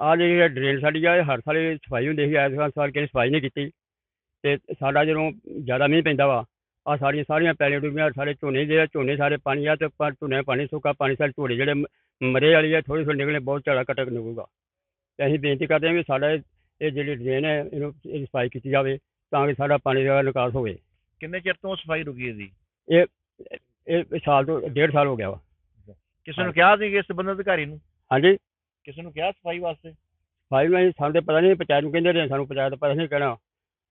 ਆ ਜਿਹੜੀ ਇਹ ਡਰੇਨ ਸਾਡੀ ਆ ਇਹ ਹਰ ਸਾਲ ਇਹ ਸਫ਼ਾਈ ਹੁੰਦੀ ਸੀ ਐਸ ਸਾਲ ਕਿਸੇ ਸਫ਼ਾਈ ਨਹੀਂ ਕੀਤੀ। ਤੇ ਸਾਡਾ ਜਦੋਂ ਜ਼ਿਆਦਾ ਮੀਂਹ ਪੈਂਦਾ ਵਾ ਆ ਸਾਰੀਆਂ ਸਾਰੀਆਂ ਪੈਲੀਆਂ ਡੁੱਬੀਆਂ ਸਾਰੇ ਝੋਨੇ ਜਿਹੜੇ ਝੋਨੇ ਸਾਰੇ ਪਾਣੀ ਆ ਤੇ ਪਰ ਝੋਨੇ ਪਾਣੀ ਸੁੱਕਾ ਪਾਣੀ ਸਾਰੇ ਝੋਨੇ ਜਿਹੜੇ ਮ- ਮਰੇ ਵਾਲੀ ਆ ਥੋੜੀ ਥੋੜੀ ਨਿਕਲੇ ਬਹੁਤ ਝਾੜਾ ਕਟਕ ਨਿਕਲੂਗਾ। ਤੇ ਅਸੀਂ ਬੇਨਤੀ ਕਰਦੇ ਹਾਂ ਵੀ ਸਾਡਾ ਇਹ ਇਹ ਜਿਹੜੀ ਡਰੇਨ ਹੈ ਇਹਨੂੰ ਇਹਦੀ ਸਫ਼ਾਈ ਕੀਤੀ ਜਾਵੇ ਤਾਂ ਕਿ ਸਾਡਾ ਪਾਣੀ ਦਾ ਨਿਕਾਸ ਹੋਵੇ। ਕਿੰਨੇ ਚਿਰ ਤੋਂ ਸਫ਼ਾਈ ਰੁਕੀ ਹੈ ਜੀ ਇਹ ਇਹ ਸਾਲ ਤੋਂ ਡੇਢ ਸਾਲ ਹੋ ਗਿਆ ਵਾ। ਕਿਸੇ ਨੂੰ ਕਿਹਾ ਸੀ ਕਿ ਇਸ ਸੰਬੰਧਿਤ ਅਧਿਕਾਰੀ ਨੂੰ? ਹਾਂਜੀ। ਕਿਸੇ ਨੂੰ ਕਿਹਾ ਸਫ਼ਾਈ ਵਾਸਤੇ? ਸਫ਼ਾਈ ਨਹੀਂ ਸਾਨੂੰ ਤੇ ਪਤਾ ਨਹੀਂ ਪੰਚਾਇਤ ਨੂੰ ਕਹਿੰਦੇ ਰਹੇ ਸਾਨੂੰ ਪੰਚਾਇਤ ਪਤਾ ਨਹੀਂ ਕਹਿਣਾ।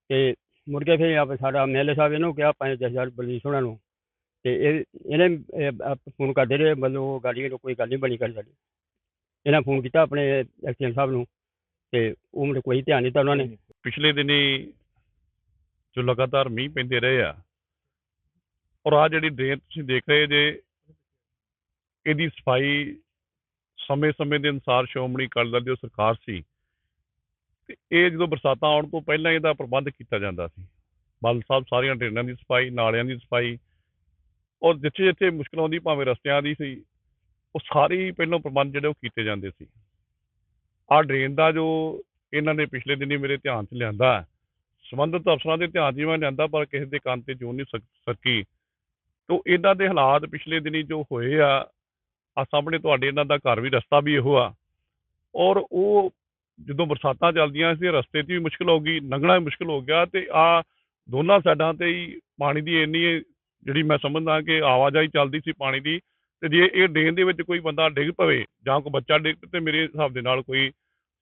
ਤੇ ਮੁੜ ਕੇ ਫਿਰ ਆਪ ਸਾਡਾ ਐਮਐਲਏ ਸਾਹਿਬ ਇਹਨੂੰ ਕਿਹਾ ਪੰਜ ਦਸ ਹਜ਼ਾਰ ਬਲਜੀਤ ਉਹਨਾਂ ਨੂੰ। ਤੇ ਇਹ ਇਹਨੇ ਫੋਨ ਕਰਦੇ ਰਹੇ ਮਤਲਬ ਉਹ ਗਾੜੀ ਨੂੰ ਕੋਈ ਗੱਲ ਨਹੀਂ ਬਣੀ ਕਰ ਸਾਡੀ। ਇਹਨਾਂ ਫੋਨ ਕੀਤਾ ਆਪਣੇ ਐਕਸੀਅਨ ਸਾਹਿਬ ਨੂੰ ਤੇ ਉਹ ਮੈਨੂੰ ਕੋਈ ਧਿਆਨ ਨਹੀਂ ਦਿੱਤਾ ਉਹਨਾਂ ਨੇ। ਪਿਛਲੇ ਦਿਨੀ ਜੋ ਲਗਾਤਾਰ ਮੀਂਹ ਪੈਂਦੇ ਰਹੇ ਆ ਔਰ ਆ ਜਿਹੜੀ ਡਰੇਨ ਤੁਸੀਂ ਦੇਖ ਰਹੇ ਜੇ ਇਹਦੀ ਸਫ਼ਾਈ ਸਮੇਂ-ਸਮੇਂ ਦੇ ਅਨੁਸਾਰ ਸ਼੍ਰੋਮਣੀ ਅਕਾਲੀ ਦਲ ਦੀ ਜੋ ਸਰਕਾਰ ਸੀ, ਤੇ ਇਹ ਜਦੋਂ ਬਰਸਾਤਾਂ ਆਉਣ ਤੋਂ ਪਹਿਲਾਂ ਇਹਦਾ ਪ੍ਰਬੰਧ ਕੀਤਾ ਜਾਂਦਾ ਸੀ ਬਲ ਸਾਹਿਬ ਸਾਰੀਆਂ ਡਰੇਨਾਂ ਦੀ ਸਫ਼ਾਈ, ਨਾਲਿਆਂ ਦੀ ਸਫ਼ਾਈ, ਔਰ ਜਿੱਥੇ ਜਿੱਥੇ ਮੁਸ਼ਕਲ ਆਉਂਦੀ ਭਾਵੇਂ ਰਸਤਿਆਂ ਦੀ ਸੀ, ਉਹ ਸਾਰੇ ਪਹਿਲਾਂ ਪ੍ਰਬੰਧ ਜਿਹੜੇ ਉਹ ਕੀਤੇ ਜਾਂਦੇ ਸੀ ਆਹ ਡਰੇਨ ਦਾ ਜੋ ਇਹਨਾਂ ਨੇ ਪਿਛਲੇ ਦਿਨੀ ਮੇਰੇ ਧਿਆਨ 'ਚ ਲਿਆਂਦਾ ਹੈ। ਸੰਬੰਧਿਤ ਅਫਸਰਾਂ ਦੇ ਧਿਆਨ 'ਚ ਮੈਂ ਲਿਆਂਦਾ, ਪਰ ਕਿਸੇ ਦੇ ਕੰਨ ਤੇ ਜੂੰ ਨਹੀਂ ਸਕ- ਸਕੀ ਤੋ ਇਹਨਾਂ ਦੇ ਹਾਲਾਤ ਪਿਛਲੇ ਦਿਨੀ ਜੋ ਹੋਏ ਆ ਆ ਸਾਹਮਣੇ ਤੁਹਾਡੇ ਇਹਨਾਂ ਦਾ ਘਰ ਵੀ, ਰਸਤਾ ਵੀ ਇਹੋ ਆ। ਔਰ ਉਹ ਜਦੋਂ ਬਰਸਾਤਾਂ ਚੱਲਦੀਆਂ ਸੀ, ਰਸਤੇ 'ਚ ਵੀ ਮੁਸ਼ਕਲ ਹੋ ਗਈ, ਲੰਘਣਾ ਵੀ ਮੁਸ਼ਕਲ ਹੋ ਗਿਆ ਤੇ ਆ ਦੋਨਾਂ ਸਾਈਡਾਂ ਤੇ ਹੀ ਪਾਣੀ ਦੀ ਇੰਨੀ ਜਿਹੜੀ ਮੈਂ ਸਮਝਦਾ ਕਿ ਆਵਾਜਾਈ ਚੱਲਦੀ ਸੀ ਪਾਣੀ ਦੀ ਤੇ ਜੇ ਇਹ ਡੇਨ ਦੇ ਵਿੱਚ ਕੋਈ ਬੰਦਾ ਡਿੱਗ ਪਵੇ ਜਾਂ ਕੋਈ ਬੱਚਾ ਡਿੱਗ ਪਵੇ ਤੇ ਮੇਰੇ ਹਿਸਾਬ ਦੇ ਨਾਲ ਕੋਈ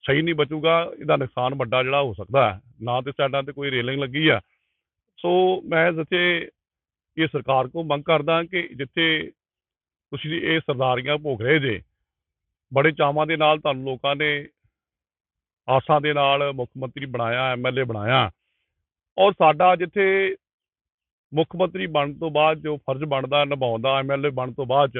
ਸਹੀ ਨਹੀਂ ਬਚੂਗਾ, ਇਹਦਾ ਨੁਕਸਾਨ ਵੱਡਾ ਜਿਹੜਾ ਹੋ ਸਕਦਾ ਹੈ। ਨਾ ਤੇ ਸਾਈਡਾਂ ਤੇ ਕੋਈ ਰੇਲਿੰਗ ਲੱਗੀ ਆ। ਸੋ ਮੈਂ ਜਿੱਥੇ ਇਹ ਸਰਕਾਰ ਕੋਲ ਮੰਗ ਕਰਦਾ ਕਿ ਜਿੱਥੇ ਤੁਸੀਂ ਇਹ ਸਰਦਾਰੀਆਂ ਭੋਗ ਰਹੇ ਜੇ। ਬੜੇ ਚਾਵਾਂ ਦੇ ਨਾਲ ਤੁਹਾਨੂੰ ਲੋਕਾਂ ਨੇ ਆਸਾਂ ਦੇ ਨਾਲ ਮੁੱਖ ਮੰਤਰੀ ਬਣਾਇਆ ਐਮਐਲਏ ਬਣਾਇਆ। ਔਰ ਸਾਡਾ ਜਿੱਥੇ ਮੁੱਖ ਮੰਤਰੀ ਬਣਨ ਤੋਂ ਬਾਅਦ ਜੋ ਫਰਜ਼ ਬਣਦਾ, ਨਿਭਾਉਂਦਾ ਐਮਐਲਏ ਬਣਨ ਤੋਂ ਬਾਅਦ 'ਚ,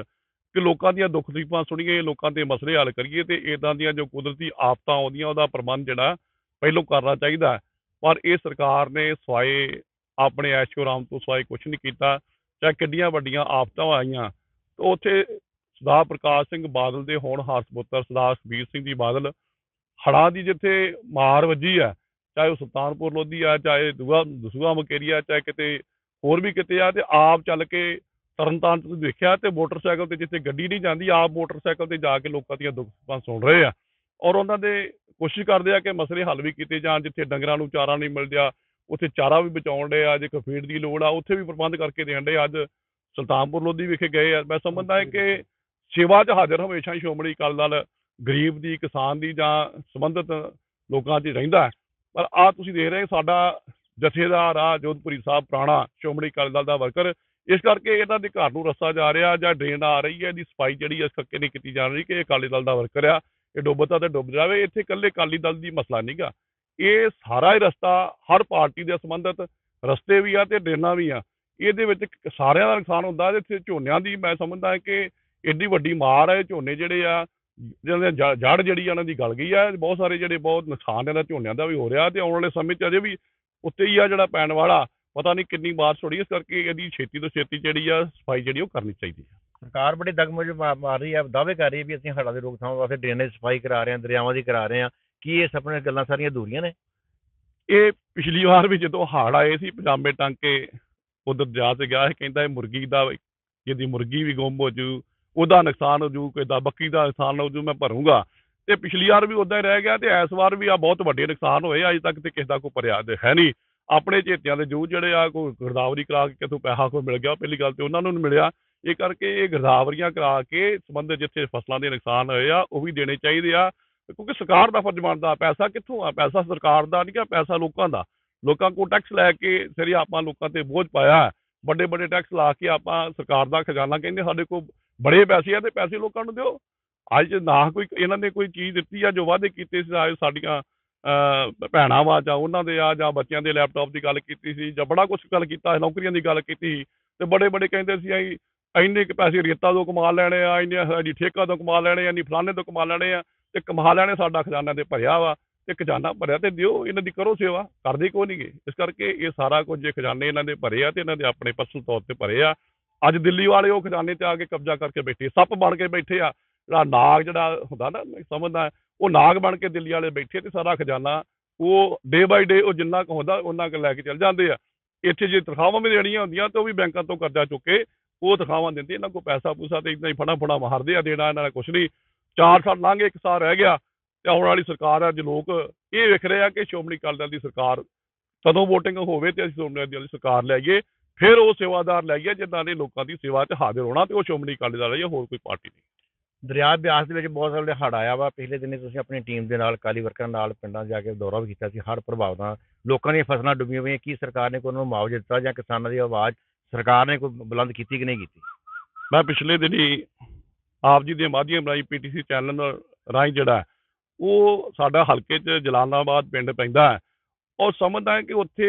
ਕਿ ਲੋਕਾਂ ਦੀਆਂ ਦੁੱਖ ਤਕਲੀਫਾਂ ਸੁਣੀਏ, ਲੋਕਾਂ ਦੇ ਮਸਲੇ ਹੱਲ ਕਰੀਏ ਤੇ ਇਦਾਂ ਦੀਆਂ ਜੋ ਕੁਦਰਤੀ ਆਫਤਾਂ ਆਉਂਦੀਆਂ, ਉਹਦਾ ਪ੍ਰਬੰਧ ਜਿਹੜਾ ਪਹਿਲੋਂ ਕਰਨਾ ਚਾਹੀਦਾ। ਪਰ ਇਹ ਸਰਕਾਰ ਨੇ ਸਵਾਏ ਆਪਣੇ ਐਸ਼ੋਰਾਮ ਤੋਂ ਸਵਾਏ ਕੁਝ ਨਹੀਂ ਕੀਤਾ, ਚਾਹੇ ਕਿੱਡੀਆਂ ਵੱਡੀਆਂ ਆਫਤਾਂ ਆਈਆਂ ਉੱਥੇ ਸਰਦਾਰ ਪ੍ਰਕਾਸ਼ ਸਿੰਘ ਬਾਦਲ ਦੇ ਹੋਣਹਾਰ ਸਪੁੱਤਰ ਸਰਦਾਰ ਸੁਖਬੀਰ ਸਿੰਘ ਜੀ ਬਾਦਲ ਹੜ੍ਹਾਂ ਦੀ ਜਿੱਥੇ ਮਾਰ ਵੱਜੀ ਹੈ, ਚਾਹੇ ਉਹ ਸੁਲਤਾਨਪੁਰ ਲੋਧੀ ਆ, ਚਾਹੇ ਦੂਆ ਦਸੂਆ ਮਕੇਰੀਆ, ਚਾਹੇ ਕਿਤੇ ਹੋਰ ਵੀ ਕਿਤੇ ਆ, ਤੇ ਆਪ ਚੱਲ ਕੇ ਤਰਨਤਾਰਨ ਤੋਂ ਦੇਖਿਆ ਤੇ ਮੋਟਰਸਾਈਕਲ ਤੇ ਜਿੱਥੇ ਗੱਡੀ ਨਹੀਂ ਜਾਂਦੀ, ਆਪ ਮੋਟਰਸਾਈਕਲ ਤੇ ਜਾ ਕੇ ਲੋਕਾਂ ਦੀਆਂ ਦੁੱਖ ਸੁੱਖਾਂ ਸੁਣ ਰਹੇ ਆ। ਔਰ ਉਹਨਾਂ ਦੇ ਕੋਸ਼ਿਸ਼ ਕਰਦੇ ਆ ਕਿ ਮਸਲੇ ਹੱਲ ਵੀ ਕੀਤੇ ਜਾਣ, ਜਿੱਥੇ ਡੰਗਰਾਂ ਨੂੰ ਚਾਰਾ ਨਹੀਂ ਮਿਲ ਰਿਹਾ ਉੱਥੇ ਚਾਰਾ ਵੀ ਬਚਾਉਣ ਦੇ ਆ, ਜੇ ਕੋਈ ਫੀਡ ਦੀ ਲੋੜ ਆ, ਉੱਥੇ ਵੀ ਪ੍ਰਬੰਧ ਕਰਕੇ ਦੇਣ ਦੇ ਅੱਜ ਸੁਲਤਾਨਪੁਰ ਲੋਧੀ ਵਿਖੇ ਗਏ ਆ। ਮੈਂ ਸਮਝਦਾ ਹੈ ਕਿ ਸੇਵਾ 'ਚ ਹਾਜ਼ਰ ਹਮੇਸ਼ਾ ਹੀ ਸ਼੍ਰੋਮਣੀ ਅਕਾਲੀ ਦਲ ਗਰੀਬ ਦੀ ਕਿਸਾਨ ਦੀ ਜਾਂ ਸੰਬੰਧਿਤ ਲੋਕਾਂ 'ਚ ਰਹਿੰਦਾ। ਪਰ ਆ ਤੁਸੀਂ ਦੇਖ ਰਹੇ ਸਾਡਾ ਜਥੇਦਾਰ ਆ ਜੋਧਪੁਰੀ ਸਾਹਿਬ ਪੁਰਾਣਾ ਸ਼੍ਰੋਮਣੀ ਅਕਾਲੀ ਦਲ ਦਾ ਵਰਕਰ। ਇਸ ਕਰਕੇ ਇਹਨਾਂ ਦੇ ਘਰ ਨੂੰ ਰਸਤਾ ਜਾ ਰਿਹਾ ਜਾਂ ਡਰੇਨ ਆ ਰਹੀ ਹੈ ਇਹਦੀ ਸਫ਼ਾਈ ਜਿਹੜੀ ਇਸ ਕਰਕੇ ਨਹੀਂ ਕੀਤੀ ਜਾ ਰਹੀ ਕਿ ਇਹ ਅਕਾਲੀ ਦਲ ਦਾ ਵਰਕਰ ਆ। ਇਹ ਡੁੱਬਦਾ ਤੇ ਡੁੱਬ ਜਾਵੇ ਇੱਥੇ ਇਕੱਲੇ ਅਕਾਲੀ ਦਲ ਦੀ ਮਸਲਾ ਨਹੀਂਗਾ ਇਹ ਸਾਰਾ ਹੀ ਰਸਤਾ ਹਰ ਪਾਰਟੀ ਦੇ ਸੰਬੰਧਿਤ ਰਸਤੇ ਵੀ ਆ ਤੇ ਡਰੇਨਾਂ ਵੀ ਆ। ਇਹਦੇ ਵਿੱਚ ਸਾਰਿਆਂ ਦਾ ਨੁਕਸਾਨ ਹੁੰਦਾ ਇੱਥੇ ਝੋਨਿਆਂ ਦੀ ਮੈਂ ਸਮਝਦਾ ਕਿ ਏਡੀ ਵੱਡੀ ਮਾਰ ਹੈ ਝੋਨੇ ਜਿਹੜੇ ਆ ਜਿਹਨਾਂ ਦੀ ਜੜ ਜਿਹੜੀ ਆ ਉਹਨਾਂ ਦੀ ਗਲ ਗਈ ਆ ਬਹੁਤ ਸਾਰੇ ਜਿਹੜੇ ਬਹੁਤ ਨੁਕਸਾਨ ਇਹਦਾ ਝੋਨਿਆਂ ਦਾ ਵੀ ਹੋ ਰਿਹਾ ਤੇ ਆਉਣ ਵਾਲੇ ਸਮੇਂ 'ਚ ਅਜੇ ਵੀ ਉੱਤੇ ਹੀ ਆ ਜਿਹੜਾ ਪੈਣ ਵਾਲਾ ਪਤਾ ਨਹੀਂ ਕਿੰਨੀ ਬਾਰਿਸ਼ ਹੋ ਰਹੀ ਹੈ, ਇਸ ਕਰਕੇ ਇਹਦੀ ਛੇਤੀ ਤੋਂ ਛੇਤੀ ਜਿਹੜੀ ਆ ਸਫ਼ਾਈ ਜਿਹੜੀ ਉਹ ਕਰਨੀ ਚਾਹੀਦੀ ਹੈ ਸਰਕਾਰ ਬੜੇ ਦਗਮਜ ਮਾਰ ਰਹੀ ਹੈ ਦਾਅਵੇ ਕਰ ਰਹੀ ਹੈ ਵੀ ਅਸੀਂ ਹੜ੍ਹਾਂ ਦੀ ਰੋਕਥਾਮ ਵਾਸਤੇ ਡਰੇਨੇਜ ਸਫ਼ਾਈ ਕਰਾ ਰਹੇ ਹਾਂ ਦਰਿਆਵਾਂ ਦੀ ਕਰਾ ਰਹੇ ਹਾਂ। ਕੀ ਇਹ ਸਪਨੇ ਗੱਲਾਂ ਸਾਰੀਆਂ ਅਧੂਰੀਆਂ ਨੇ? ਇਹ ਪਿਛਲੀ ਵਾਰ ਵੀ ਜਦੋਂ ਹੜ੍ਹ ਆਏ ਸੀ ਪਜਾਮੇ ਟੰਗ ਕੇ ਉਧਰ ਜਾ ਤੇ ਗਿਆ ਇਹ ਕਹਿੰਦਾ ਇਹ ਮੁਰਗੀ ਦਾ ਜਿਹਦੀ ਮੁਰਗੀ ਵੀ ਗੁੰਮ ਹੋ ਜੂ, ਉਹਦਾ ਨੁਕਸਾਨ ਹੋ ਜੂ, ਕੋਈ ਦਾ ਬੱਕੀ ਦਾ ਨੁਕਸਾਨ ਹੋ ਜੂ, ਮੈਂ ਭਰੂੰਗਾ। ਤੇ ਪਿਛਲੀ ਵਾਰ ਵੀ ਉਦਾਂ ਹੀ ਰਹਿ ਗਿਆ ਤੇ ਇਸ ਵਾਰ ਵੀ ਆ ਬਹੁਤ ਵੱਡੇ ਨੁਕਸਾਨ ਹੋਏ ਅਜੇ ਤੱਕ ਤੇ ਕਿਸੇ ਦਾ ਕੋਈ ਭਰਿਆ ਹੈ ਨਹੀਂ। ਆਪਣੇ ਚੇਤਿਆਂ ਦੇ ਜੋ ਜਿਹੜੇ ਆ, ਕੋਈ ਗਿਰਦਾਵਰੀ ਕਰਾ ਕੇ ਕਿਥੋਂ ਪੈਸਾ ਕੋਈ ਮਿਲ ਗਿਆ ਪਹਿਲੀ ਗੱਲ ਤੇ ਉਹਨਾਂ ਨੂੰ ਨਹੀਂ ਮਿਲਿਆ। ਇਹ ਕਰਕੇ ਇਹ ਗਿਰਦਾਵਰੀਆਂ ਕਰਾ ਕੇ ਸੰਬੰਧਿਤ ਜਿੱਥੇ ਫਸਲਾਂ ਦੇ ਨੁਕਸਾਨ ਹੋਏ ਆ, ਉਹ ਵੀ ਦੇਣੇ ਚਾਹੀਦੇ ਆ। ਕਿਉਂਕਿ ਸਰਕਾਰ ਦਾ ਫਰਜ਼ ਬਣਦਾ, ਪੈਸਾ ਕਿੱਥੋਂ ਆ? ਪੈਸਾ ਸਰਕਾਰ ਦਾ ਨਹੀਂ ਕਿ ਪੈਸਾ ਲੋਕਾਂ ਦਾ। ਲੋਕਾਂ ਕੋਲ ਟੈਕਸ ਲੈ ਕੇ ਸਿਰੇ ਆਪਾਂ ਲੋਕਾਂ ਤੇ ਬੋਝ ਪਾਇਆ ਵੱਡੇ ਵੱਡੇ ਟੈਕਸ ਲਾ ਕੇ ਆਪਾਂ ਸਰਕਾਰ ਦਾ ਖਜ਼ਾਨਾ ਕਹਿੰਦੇ ਸਾਡੇ ਕੋਲ ਬੜੇ ਪੈਸੇ ਆ ਤੇ ਪੈਸੇ ਲੋਕਾਂ ਨੂੰ ਦਿਓ। ਅੱਜ ਨਾ ਕੋਈ ਇਹਨਾਂ ਨੇ ਕੋਈ ਚੀਜ਼ ਦਿੱਤੀ ਆ ਜੋ ਵਾਅਦੇ ਕੀਤੇ ਸੀ ਅੱਜ ਸਾਡੀਆਂ ਅਹ, ਭੈਣਾਂ ਵਾ ਜਾਂ ਉਹਨਾਂ ਦੇ ਆ ਜਾਂ ਬੱਚਿਆਂ ਦੇ ਲੈਪਟਾਪ ਦੀ ਗੱਲ ਕੀਤੀ ਸੀ ਜਾਂ ਬੜਾ ਕੁਝ ਗੱਲ ਕੀਤਾ ਨੌਕਰੀਆਂ ਦੀ ਗੱਲ ਕੀਤੀ ਸੀ ਤੇ ਬੜੇ ਬੜੇ ਕਹਿੰਦੇ ਸੀ ਅਸੀਂ ਇੰਨੇ ਕੁ ਪੈਸੇ ਰੇਤਾ ਤੋਂ ਕਮਾ ਲੈਣੇ ਆ ਇੰਨੇ ਸਾਡੀ ਠੇਕਾ ਤੋਂ ਕਮਾ ਲੈਣੇ ਆ ਇੰਨੀ ਫਲਾਣੇ ਤੋਂ ਕਮਾ ਲੈਣੇ ਆ ਤੇ ਕਮਾ ਲੈਣੇ ਸਾਡਾ ਖਜ਼ਾਨਾ ਤੇ ਭਰਿਆ ਵਾ। ਤੇ ਖਜ਼ਾਨਾ ਭਰਿਆ ਤੇ ਦਿਓ, ਇਹਨਾਂ ਦੀ ਕਰੋ ਸੇਵਾ, ਕਰਦੇ ਕੋਈ ਨਹੀਂਗੇ ਇਸ ਕਰਕੇ ਇਹ ਸਾਰਾ ਕੁਝ ਜੇ ਖਜ਼ਾਨੇ ਇਹਨਾਂ ਦੇ ਭਰੇ ਆ ਤੇ ਇਹਨਾਂ ਦੇ ਆਪਣੇ ਪਰਸਨਲ ਤੌਰ ਤੇ ਭਰੇ ਆ। ਅੱਜ ਦਿੱਲੀ ਵਾਲੇ ਉਹ ਖਜ਼ਾਨੇ ਤੇ ਆ ਕੇ ਕਬਜ਼ਾ ਕਰਕੇ ਬੈਠੇ, ਸੱਪ ਬਣ ਕੇ ਬੈਠੇ ਆ। ਜਿਹੜਾ ਨਾਗ ਜਿਹੜਾ ਹੁੰਦਾ ਨਾ, ਮੈਂ ਸਮਝਦਾ, ਉਹ ਨਾਗ ਬਣ ਕੇ ਦਿੱਲੀ ਵਾਲੇ ਬੈਠੇ ਤੇ ਸਾਰਾ ਖਜ਼ਾਨਾ, ਉਹ ਡੇ ਬਾਈ ਡੇ ਉਹ ਜਿੰਨਾ ਕੁ ਹੁੰਦਾ, ਉਹਨਾਂ ਕੁ ਲੈ ਕੇ ਚੱਲ ਜਾਂਦੇ ਆ। ਇੱਥੇ ਜੇ ਤਨਖਾਹਾਂ ਵੀ ਦੇਣੀਆਂ ਹੁੰਦੀਆਂ ਤੇ ਉਹ ਵੀ ਬੈਂਕਾਂ ਤੋਂ ਕਰਜ਼ਾ ਚੁੱਕ ਕੇ ਉਹ ਤਨਖਾਹਾਂ ਦਿੰਦੇ ਇਹਨਾਂ ਕੋਲ ਪੈਸਾ ਪੂਸਾ ਤੇ ਇਦਾਂ ਹੀ ਫੜਾ ਫੜਾ ਮਾਰਦੇ ਆ, ਦੇਣਾ ਇਹਨਾਂ ਦਾ ਕੁਛ ਨਹੀਂ ਚਾਰ ਸਾਲ ਲੰਘ ਗਏ, ਇੱਕ ਸਾਲ ਰਹਿ ਗਿਆ। ਤੇ ਆਉਣ ਵਾਲੀ ਸਰਕਾਰ ਆ ਜੇ ਲੋਕ ਇਹ ਵੇਖ ਰਹੇ ਆ ਕਿ ਸ਼੍ਰੋਮਣੀ ਅਕਾਲੀ ਦਲ ਦੀ ਸਰਕਾਰ ਕਦੋਂ VOTING ਹੋਵੇ ਤੇ ਅਸੀਂ ਸ਼੍ਰੋਮਣੀ ਅਕਾਲੀ ਦਲ ਦੀ ਸਰਕਾਰ ਲੈ ਆਈਏ ਫਿਰ ਉਹ ਸੇਵਾਦਾਰ ਲੈ ਆਈਏ ਜਿਨ੍ਹਾਂ ਨੇ ਲੋਕਾਂ ਦੀ ਸੇਵਾ 'ਚ ਹਾਜ਼ਰ ਹੋਣਾ ਤੇ ਉਹ ਸ਼੍ਰੋਮਣੀ ਅਕਾਲੀ ਦਲ ਹੈ ਜਾਂ ਹੋਰ ਕੋਈ ਪਾਰਟੀ ਨਹੀਂ। ਦਰਿਆ ਬਿਆਸ ਦੇ ਵਿੱਚ ਬਹੁਤ ਸਾਰੇ ਹੜ ਆਇਆ ਵਾ। ਪਿਛਲੇ ਦਿਨੇ ਤੁਸੀਂ ਆਪਣੀ ਟੀਮ ਦੇ ਨਾਲ ਕਾਲੀ ਵਰਕਰਾਂ ਨਾਲ ਪਿੰਡਾਂ ਜਾ ਕੇ ਦੌਰਾ ਵੀ ਕੀਤਾ ਸੀ। ਹੜ ਪ੍ਰਭਾਵ ਨਾਲ ਲੋਕਾਂ ਦੀਆਂ ਫਸਲਾਂ ਡੁੱਬੀਆਂ ਹੋਈਆਂ ਕੀ ਸਰਕਾਰ ਨੇ ਕੋਈ ਉਹਨਾਂ ਨੂੰ ਮੁਆਵਜ਼ਾ ਦਿੱਤਾ ਜਾਂ ਕਿਸਾਨਾਂ ਦੀ ਆਵਾਜ਼ ਸਰਕਾਰ ਨੇ ਕੋਈ ਬੁਲੰਦ ਕੀਤੀ ਕਿ ਨਹੀਂ ਕੀਤੀ? ਮੈਂ ਪਿਛਲੇ ਦਿਨੀ ਆਪ ਜੀ ਦੇ ਮਾਧਿਅਮ ਰਾਹੀਂ ਪੀਟੀਸੀ ਚੈਨਲ ਰਾਹੀਂ ਜਿਹੜਾ ਉਹ ਸਾਡਾ ਹਲਕੇ 'ਚ ਜਲਾਲਾਬਾਦ ਪਿੰਡ ਪੈਂਦਾ ਹੈ। ਔਰ ਸਮਝਦਾ ਹੈ ਕਿ ਉੱਥੇ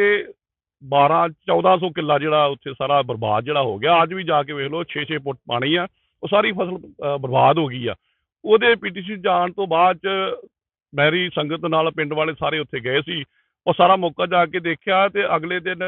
12 1400 ਕਿੱਲਾ ਜਿਹੜਾ ਉੱਥੇ ਸਾਰਾ ਬਰਬਾਦ ਜਿਹੜਾ ਹੋ ਗਿਆ, ਅੱਜ ਵੀ ਜਾ ਕੇ ਵੇਖ ਲਓ 6-6 ਫੁੱਟ ਪਾਣੀ ਆ, ਉਹ ਸਾਰੀ ਫਸਲ ਬਰਬਾਦ ਹੋ ਗਈ ਆ। ਉਹਦੇ ਪੀਟੀਸੀ ਜਾਣ ਤੋਂ ਬਾਅਦ ਚ ਮੈਰੀ ਸੰਗਤ ਨਾਲ ਪਿੰਡ ਵਾਲੇ ਸਾਰੇ ਉੱਥੇ ਗਏ ਸੀ। ਉਹ ਸਾਰਾ ਮੌਕਾ ਜਾ ਕੇ ਦੇਖਿਆ ਤੇ ਅਗਲੇ ਦਿਨ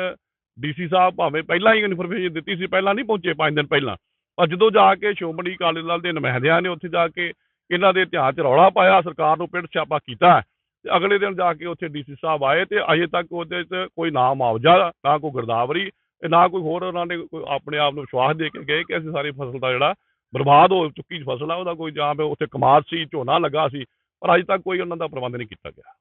ਡੀਸੀ ਸਾਹਿਬ ਭਾਵੇਂ ਪਹਿਲਾਂ ਹੀ ਇਨਫੋਰਮੇਸ਼ਨ ਦਿੱਤੀ ਸੀ, ਪਹਿਲਾਂ ਨਹੀਂ ਪਹੁੰਚੇ 5 ਦਿਨ ਪਹਿਲਾਂ। ਪਰ ਜਦੋਂ ਜਾ ਕੇ ਸ਼੍ਰੋਮਣੀ ਅਕਾਲੀ ਦਲ ਦੇ ਨੁਮਾਇੰਦਿਆਂ ਨੇ ਉੱਥੇ ਜਾ ਕੇ ਇਹਨਾਂ ਦੇ ਧਿਆਨ 'ਚ ਰੌਲਾ ਪਾਇਆ, ਸਰਕਾਰ ਨੂੰ ਪਿੰਡ ਛਾਪਾ ਕੀਤਾ ਤੇ ਅਗਲੇ ਦਿਨ ਜਾ ਕੇ ਉੱਥੇ ਡੀਸੀ ਸਾਹਿਬ ਆਏ ਤੇ ਅਜੇ ਤੱਕ ਉਹਦੇ 'ਚ ਕੋਈ ਨਾ ਮੁਆਵਜ਼ਾ, ਨਾ ਕੋਈ ਗਿਰਦਾਵਰੀ ਤੇ ਨਾ ਕੋਈ ਹੋਰ ਉਹਨਾਂ ਨੇ ਕੋਈ ਆਪਣੇ ਆਪ ਨੂੰ ਵਿਸ਼ਵਾਸ ਦੇ ਕੇ ਗਏ ਕਿ ਅਸੀਂ ਸਾਰੀ ਫਸਲ ਦਾ ਜਿਹੜਾ ਬਰਬਾਦ ਹੋ ਚੁੱਕੀ ਫਸਲ ਆ, ਉਹਦਾ ਕੋਈ ਜਾਂ ਫਿਰ ਉੱਥੇ ਕਮਾਦ ਸੀ, ਝੋਨਾ ਲੱਗਾ ਸੀ, ਪਰ ਅਜੇ ਤੱਕ ਕੋਈ ਉਹਨਾਂ ਦਾ ਪ੍ਰਬੰਧ ਨਹੀਂ ਕੀਤਾ ਗਿਆ।